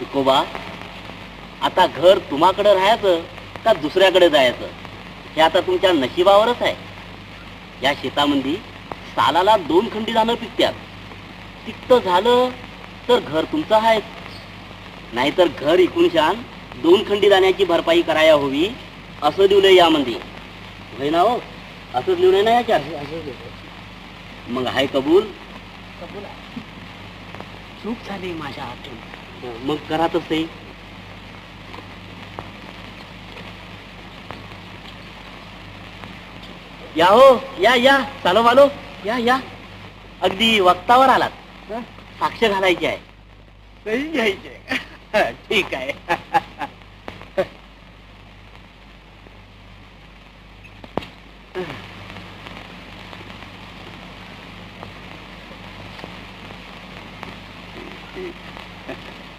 तुकोबा आता घर तुम्हाकडे राहायचं का दुसऱ्याकडे जायचं? हे आता तुमच्या नशिबावरच आहे. या शेतामध्ये सालाला दोन खंडी धानं पिकत्यात. तिकत झालं तर घर तुमचं आहे नाहीतर घर इकून शान दोन खंडी दाण्याची भरपाई करायला हवी असं लिहिलंय यामध्ये होय ना हो? असंच लिहिलंय ना याच्यात? मग हाय कबूल? चूक झाली माझ्या आठवण हो, मग घरातच ते. या हो या या. चालो मालो या या. अगदी वक्तावर आलात. साक्ष घालायची आहे. सही घ्यायचे ठीक आहे. Thank you.